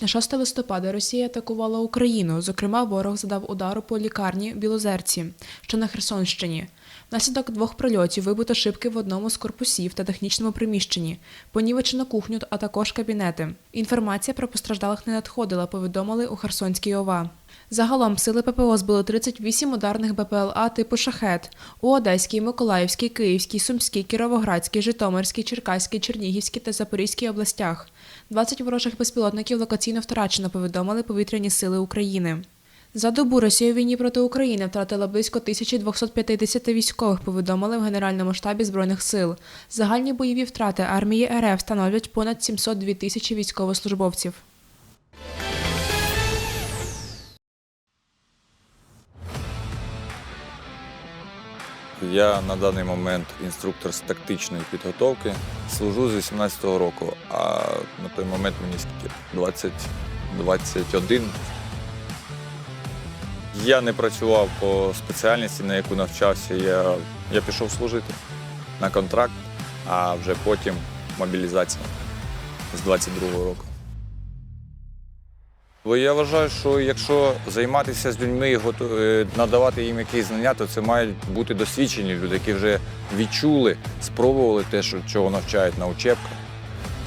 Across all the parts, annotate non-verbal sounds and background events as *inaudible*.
на 6 листопада Росія атакувала Україну. Зокрема, ворог задав удару по лікарні Білозерці, що на Херсонщині. Внаслідок двох прильотів вибито шибки в одному з корпусів та технічному приміщенні, понівечено кухню, а також кабінети. Інформація про постраждалих не надходила, повідомили у Херсонській ОВА. Загалом сили ППО збили 38 ударних БПЛА типу «Шахет» у Одеській, Миколаївській, Київській, Сумській, Кіровоградській, Житомирській, Черкаській, Чернігівській та Запорізькій областях. 20 ворожих безпілотників локаційно втрачено, повідомили повітряні сили України. За добу Росія у війні проти України втратила близько 1250 військових, повідомили в Генеральному штабі Збройних сил. Загальні бойові втрати армії РФ становлять понад 702 тисячі військовослужбовців. Я на даний момент інструктор з тактичної підготовки. Служу з 18-го року, а на той момент мені скільки 20, 21. Я не працював по спеціальності, на яку навчався. Я, я пішов служити на контракт, а вже потім мобілізація з 22-го року. Бо я вважаю, що якщо займатися з людьми е, надавати їм якісь знання, то це мають бути досвідчені люди, які вже відчули, спробували те, що чого навчають на учебках,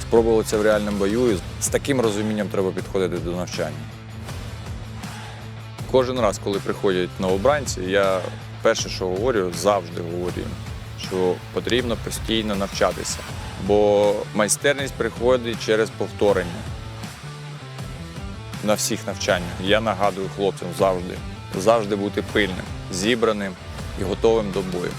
спробували це в реальному бою. І з таким розумінням треба підходити до навчання. Кожен раз, коли приходять новобранці, я перше, що говорю, завжди говорю, що потрібно постійно навчатися, бо майстерність приходить через повторення на всіх навчаннях. Я нагадую хлопцям завжди, завжди бути пильним, зібраним і готовим до бою.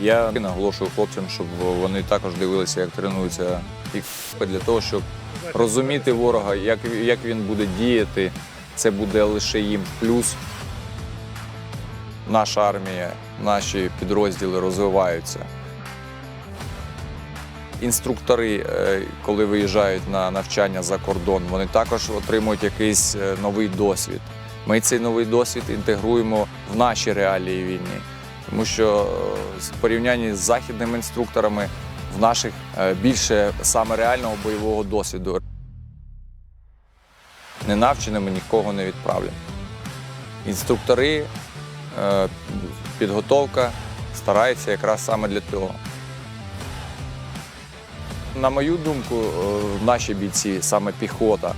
Я наголошую хлопцям, щоб вони також дивилися, як тренуються і для того, щоб розуміти ворога, як, як він буде діяти. Це буде лише їм плюс. Наша армія, наші підрозділи розвиваються. Інструктори, е, коли виїжджають на навчання за кордон, вони також отримують якийсь е, новий досвід. Ми цей новий досвід інтегруємо в наші реалії війни, тому що е, в порівнянні з західними інструкторами в наших е, більше саме реального бойового досвіду. Ненавченими нікого не відправлять. Інструктори, е, підготовка стараються якраз саме для того. На мою думку, е, наші бійці, саме піхота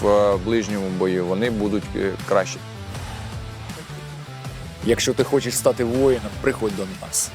в е, ближньому бою, вони будуть е, кращі. Якщо ти хочеш стати воїном, приходь до нас.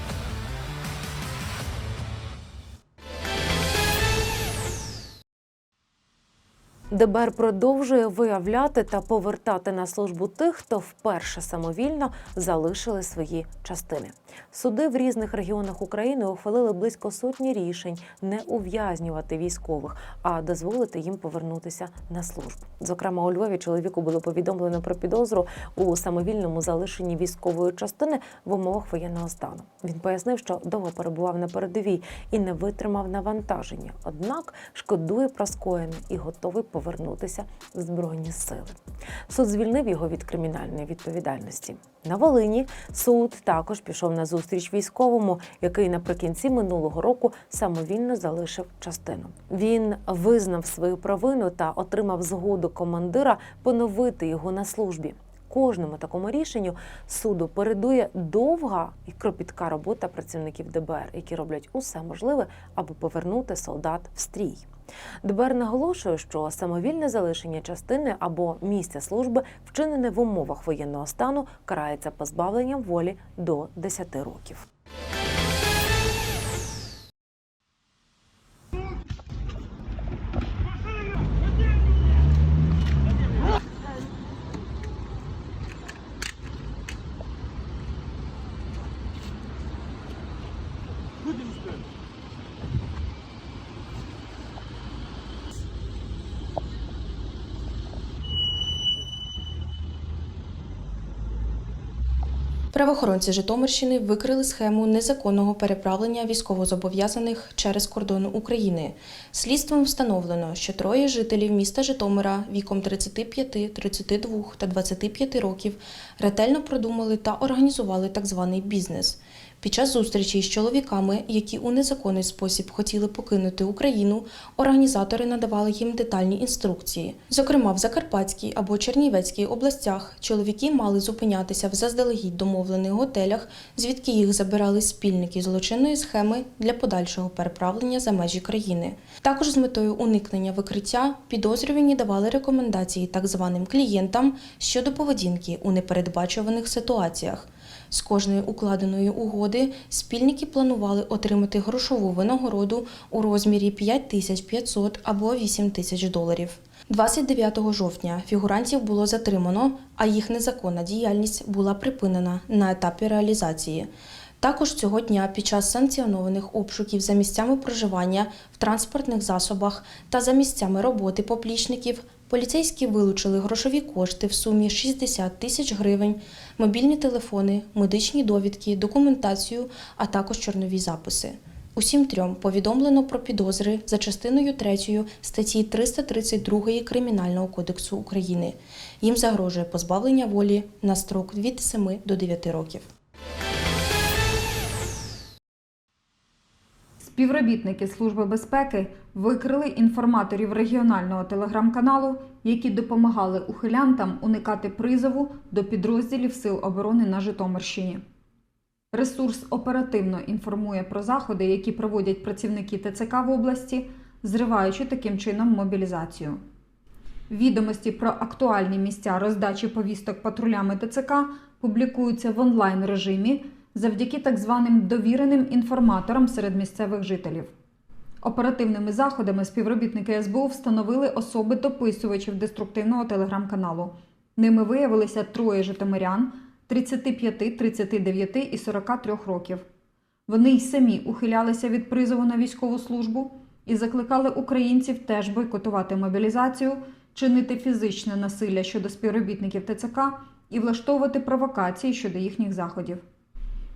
ДБР продовжує виявляти та повертати на службу тих, хто вперше самовільно залишили свої частини. Суди в різних регіонах України ухвалили близько сотні рішень не ув'язнювати військових, а дозволити їм повернутися на службу. Зокрема, у Львові чоловіку було повідомлено про підозру у самовільному залишенні військової частини в умовах воєнного стану. Він пояснив, що довго перебував на передовій і не витримав навантаження. Однак шкодує про скоєне і готовий повернутися в збройні сили. Суд звільнив його від кримінальної відповідальності. На Волині суд також пішов на зустріч військовому, який наприкінці минулого року самовільно залишив частину. Він визнав свою провину та отримав згоду командира поновити його на службі. Кожному такому рішенню суду передує довга і кропітка робота працівників ДБР, які роблять усе можливе, аби повернути солдат в стрій. ДБР наголошує, що самовільне залишення частини або місця служби, вчинене в умовах воєнного стану, карається позбавленням волі до 10 років. Правоохоронці Житомирщини викрили схему незаконного переправлення військовозобов'язаних через кордон України. Слідством встановлено, що троє жителів міста Житомира віком 35, 32 та 25 років ретельно продумали та організували так званий бізнес. Під час зустрічі з чоловіками, які у незаконний спосіб хотіли покинути Україну, організатори надавали їм детальні інструкції. Зокрема, в Закарпатській або Чернівецькій областях чоловіки мали зупинятися в заздалегідь домовлених готелях, звідки їх забирали спільники злочинної схеми для подальшого переправлення за межі країни. Також з метою уникнення викриття підозрювані давали рекомендації так званим клієнтам щодо поведінки у непередбачуваних ситуаціях. З кожної укладеної угоди спільники планували отримати грошову винагороду у розмірі 5500 або 8 тисяч доларів. 29 жовтня фігурантів було затримано, а їх незаконна діяльність була припинена на етапі реалізації. Також цього дня під час санкціонованих обшуків за місцями проживання в транспортних засобах та за місцями роботи поплічників поліцейські вилучили грошові кошти в сумі 60 тисяч гривень, мобільні телефони, медичні довідки, документацію, а також чорнові записи. Усім трьом повідомлено про підозри за частиною 3 статті 332 Кримінального кодексу України. Їм загрожує позбавлення волі на строк від 7 до 9 років. Співробітники Служби безпеки викрили інформаторів регіонального телеграм-каналу, які допомагали ухилянтам уникати призову до підрозділів Сил оборони на Житомирщині. Ресурс оперативно інформує про заходи, які проводять працівники ТЦК в області, зриваючи таким чином мобілізацію. Відомості про актуальні місця роздачі повісток патрулями ТЦК публікуються в онлайн режимі завдяки так званим довіреним інформаторам серед місцевих жителів. Оперативними заходами співробітники СБУ встановили особи дописувачів деструктивного телеграм-каналу. Ними виявилися троє житомирян 35, 39 і 43 років. Вони й самі ухилялися від призову на військову службу і закликали українців теж бойкотувати мобілізацію, чинити фізичне насилля щодо співробітників ТЦК і влаштовувати провокації щодо їхніх заходів.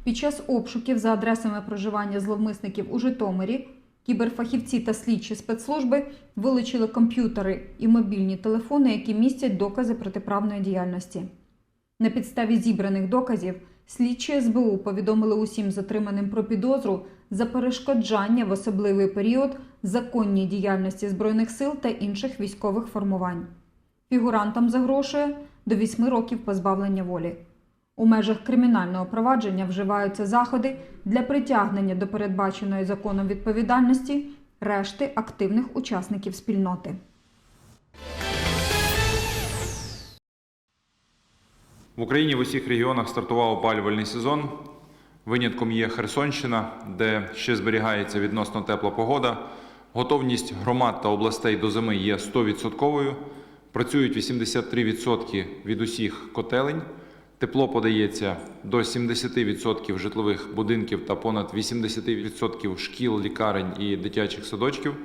Під час обшуків за адресами проживання зловмисників у Житомирі кіберфахівці та слідчі спецслужби вилучили комп'ютери і мобільні телефони, які містять докази протиправної діяльності. На підставі зібраних доказів слідчі СБУ повідомили усім затриманим про підозру за перешкоджання в особливий період законній діяльності Збройних сил та інших військових формувань. Фігурантам загрошує до 8 років позбавлення волі. У межах кримінального провадження вживаються заходи для притягнення до передбаченої законом відповідальності решти активних учасників спільноти. В Україні в усіх регіонах стартував опалювальний сезон. Винятком є Херсонщина, де ще зберігається відносно тепла погода. Готовність громад та областей до зими є 100%. Працюють 83% від усіх котелень. Тепло подається до 70% житлових будинків та понад 80% шкіл, лікарень і дитячих садочків.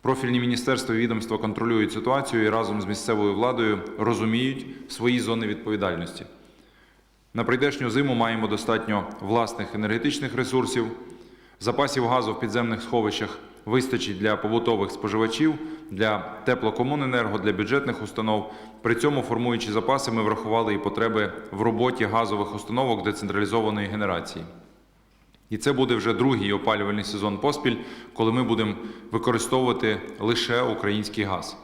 Профільні міністерства і відомства контролюють ситуацію і разом з місцевою владою розуміють свої зони відповідальності. На прийдешню зиму маємо достатньо власних енергетичних ресурсів, запасів газу в підземних сховищах вистачить для побутових споживачів, для теплокомуненерго, для бюджетних установ. При цьому, формуючи запаси, ми врахували і потреби в роботі газових установок децентралізованої генерації. І це буде вже другий опалювальний сезон поспіль, коли ми будемо використовувати лише український газ.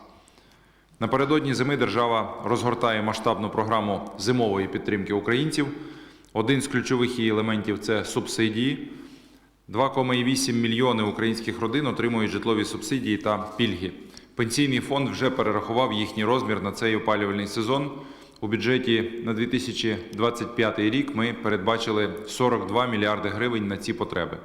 Напередодні зими держава розгортає масштабну програму зимової підтримки українців. Один з ключових її елементів це субсидії. 2,8 мільйони українських родин отримують житлові субсидії та пільги. Пенсійний фонд вже перерахував їхній розмір на цей опалювальний сезон. У бюджеті на 2025 рік ми передбачили 42 мільярди гривень на ці потреби.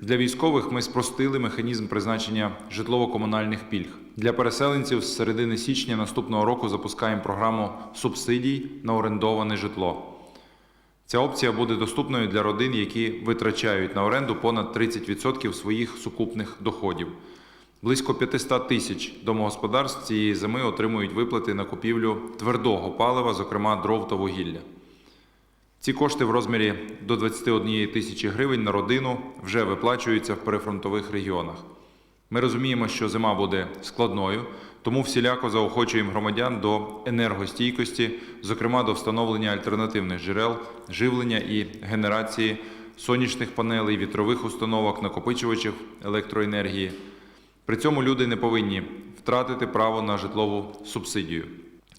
Для військових ми спростили механізм призначення житлово-комунальних пільг. Для переселенців з середини січня наступного року запускаємо програму субсидій на орендоване житло. Ця опція буде доступною для родин, які витрачають на оренду понад 30% своїх сукупних доходів. Близько 500 тисяч домогосподарств цієї зими отримують виплати на купівлю твердого палива, зокрема дров та вугілля. Ці кошти в розмірі до 21 тисячі гривень на родину вже виплачуються в перифронтових регіонах. Ми розуміємо, що зима буде складною, Тому всіляко заохочуємо громадян до енергостійкості, зокрема до встановлення альтернативних джерел живлення і генерації сонячних панелей, вітрових установок, накопичувачів електроенергії. При цьому люди не повинні втратити право на житлову субсидію.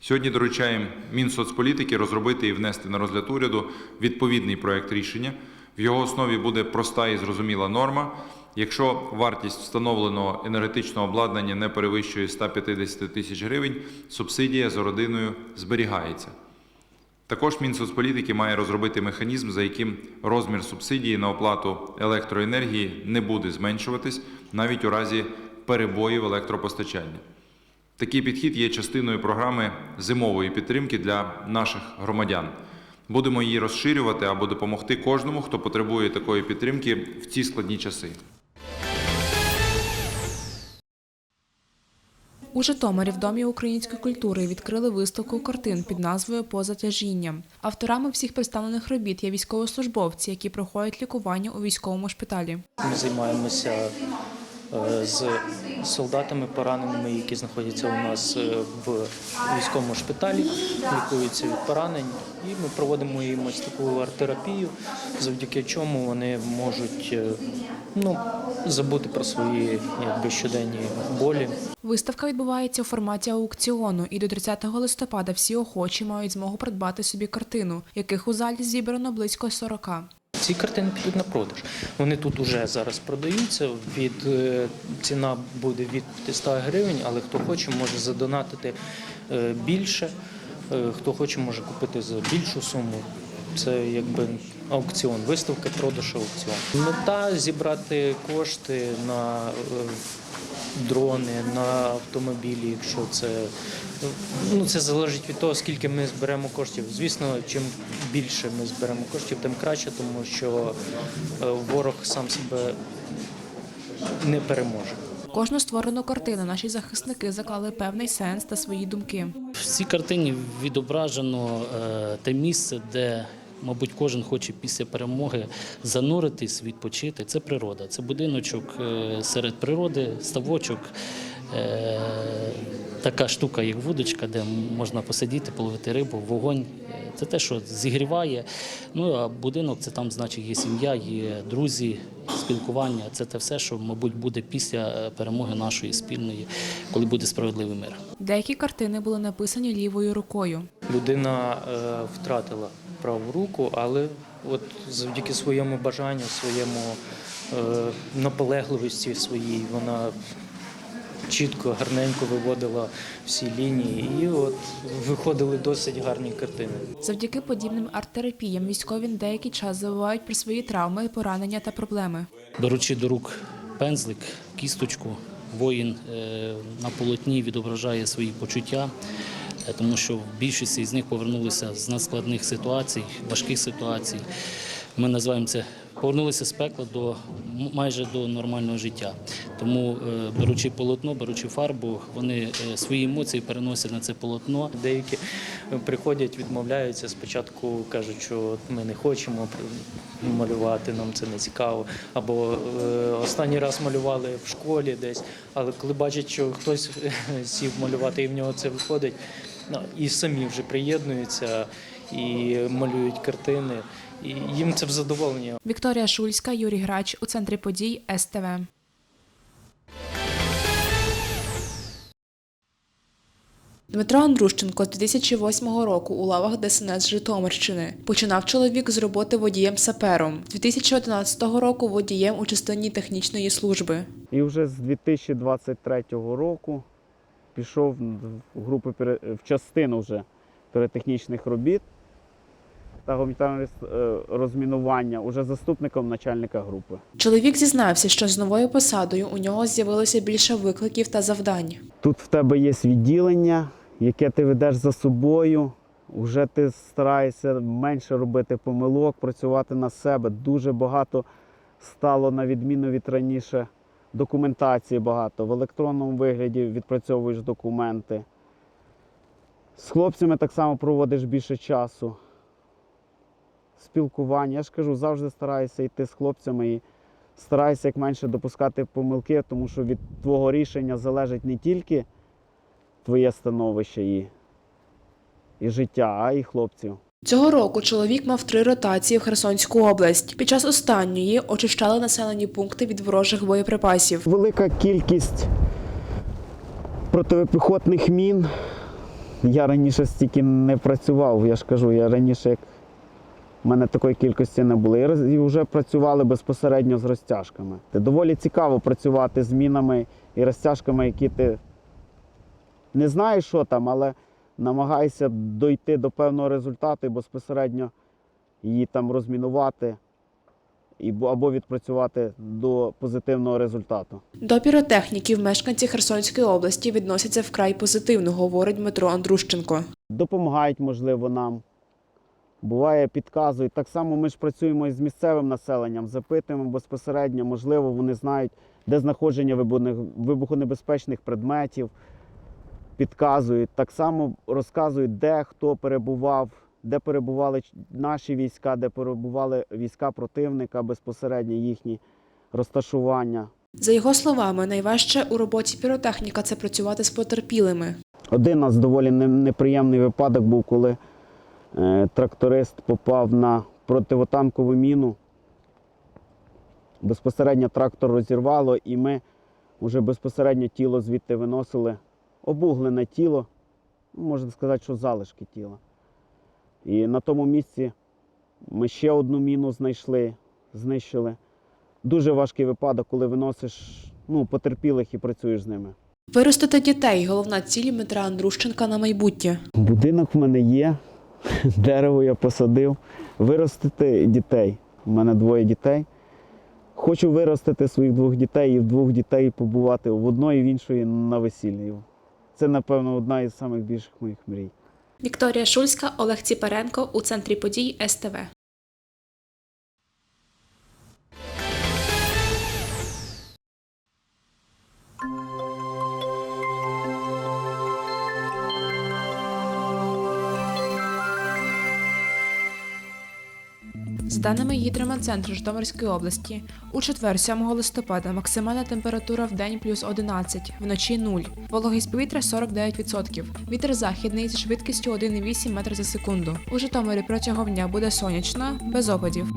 Сьогодні доручаємо Мінсоцполітики розробити і внести на розгляд уряду відповідний проект рішення. В його основі буде проста і зрозуміла норма. Якщо вартість встановленого енергетичного обладнання не перевищує 150 тисяч гривень, субсидія за родиною зберігається. Також Мінсоцполітики має розробити механізм, за яким розмір субсидії на оплату електроенергії не буде зменшуватись навіть у разі перебоїв електропостачання. Такий підхід є частиною програми зимової підтримки для наших громадян. Будемо її розширювати або допомогти кожному, хто потребує такої підтримки в ці складні часи. У Житомирі в Домі української культури відкрили виставку картин під назвою Поза тяжінням. Авторами всіх представлених робіт є військовослужбовці, які проходять лікування у військовому шпиталі. Ми займаємося е, з солдатами пораненими, які знаходяться у нас е, в військовому шпиталі, лікуються від поранень, і ми проводимо їм ось таку арт-терапію, завдяки чому вони можуть е, ну, забути про свої якби, щоденні болі. Виставка відбувається у форматі аукціону, і до 30 листопада всі охочі мають змогу придбати собі картину, яких у залі зібрано близько 40. Ці картини підуть на продаж. Вони тут уже зараз продаються. Від е, ціна буде від 500 гривень, але хто хоче, може задонатити е, більше. Е, Хто хоче, може купити за більшу суму. Це якби аукціон, виставка, продаж аукціон. Мета зібрати кошти на е, дрони, на автомобілі, якщо це ну це залежить від того, скільки ми зберемо коштів. Звісно, чим більше ми зберемо коштів, тим краще, тому що е, ворог сам себе не переможе. Кожну створену картину наші захисники заклали певний сенс та свої думки. В цій картині відображено е, те місце, де, мабуть, кожен хоче після перемоги зануритись, відпочити. Це природа, це будиночок е, серед природи, ставочок. е, Така штука, як вудочка, де можна посидіти, половити рибу, вогонь. Е, Це те, що зігріває. Ну а будинок це там, значить, є сім'я, є друзі, спілкування. Це те все, що, мабуть, буде після перемоги нашої спільної, коли буде справедливий мир. Деякі картини були написані лівою рукою. Людина е, втратила праву руку, але от завдяки своєму бажанню, своєму е, наполегливості своїй, вона чітко, гарненько виводила всі лінії, і от виходили досить гарні картини. Завдяки подібним арт-терапіям військові деякий час забувають про свої травми, поранення та проблеми. Беручи до рук пензлик, кісточку, воїн е, на полотні відображає свої почуття, тому що в більшості з них повернулися з надскладних ситуацій, важких ситуацій. Ми називаємо це повернулися з пекла до майже до нормального життя. Тому, е, беручи полотно, беручи фарбу, вони е, свої емоції переносять на це полотно. Деякі приходять, відмовляються. Спочатку кажуть, що ми не хочемо малювати, нам це не цікаво. Або е, останній раз малювали в школі десь, але коли бачать, що хтось сів малювати і в нього це виходить, і самі вже приєднуються і малюють картини. І їм це в задоволення. Вікторія Шульська, Юрій Грач у центрі подій СТВ. Дмитро Андрущенко з 2008 року у лавах ДСНС Житомирщини. Починав чоловік з роботи водієм-сапером. З 2011 року водієм у частині технічної служби. І вже з 2023 року пішов в групу в частину вже піротехнічних робіт та гуманітарного е, розмінування уже заступником начальника групи. Чоловік зізнався, що з новою посадою у нього з'явилося більше викликів та завдань. Тут в тебе є відділення, яке ти ведеш за собою. Вже ти стараєшся менше робити помилок, працювати на себе. Дуже багато стало на відміну від раніше. Документації багато. В електронному вигляді відпрацьовуєш документи. З хлопцями так само проводиш більше часу. Спілкування. Я ж кажу, завжди стараюся йти з хлопцями і стараюся як менше допускати помилки, тому що від твого рішення залежить не тільки твоє становище і, і життя, а і хлопців. Цього року чоловік мав три ротації в Херсонську область. Під час останньої очищали населені пункти від ворожих боєприпасів. Велика кількість протипіхотних мін. Я раніше стільки не працював. Я ж кажу, я раніше як в мене такої кількості не було. І вже працювали безпосередньо з розтяжками. Доволі цікаво працювати з мінами і розтяжками, які ти не знаєш, що там, але намагаєшся дойти до певного результату і безпосередньо її там розмінувати або відпрацювати до позитивного результату. До піротехніків мешканці Херсонської області відносяться вкрай позитивно, говорить Дмитро Андрущенко. Допомагають, можливо, нам. Буває, підказують. Так само ми ж працюємо і з місцевим населенням, запитуємо безпосередньо, можливо, вони знають, де знаходження вибухонебезпечних предметів, підказують. Так само розказують, де хто перебував, де перебували наші війська, де перебували війська противника, безпосередньо їхні розташування. За його словами, найважче у роботі піротехніка це працювати з потерпілими. Один у нас доволі неприємний випадок був, коли е, тракторист попав на противотанкову міну. Безпосередньо трактор розірвало, і ми вже безпосередньо тіло звідти виносили. Обуглене тіло, ну, можна сказати, що залишки тіла. І на тому місці ми ще одну міну знайшли, знищили. Дуже важкий випадок, коли виносиш ну, потерпілих і працюєш з ними. Виростити дітей головна ціль Дмитра Андрущенка на майбутнє. Будинок в мене є, *laughs* дерево я посадив. Виростити дітей. У мене двоє дітей. Хочу виростити своїх двох дітей і в двох дітей побувати в одної і в іншої на весіллі. Це, напевно, одна із найбільших моїх мрій. Вікторія Шульська, Олег Ціпаренко у центрі подій СТВ. За даними гідрометцентру Житомирської області, у четвер, 7 листопада, максимальна температура в день плюс 11, вночі 0. Вологість повітря 49%. Вітер західний зі швидкістю 1,8 м за секунду. У Житомирі протягом дня буде сонячно, без опадів.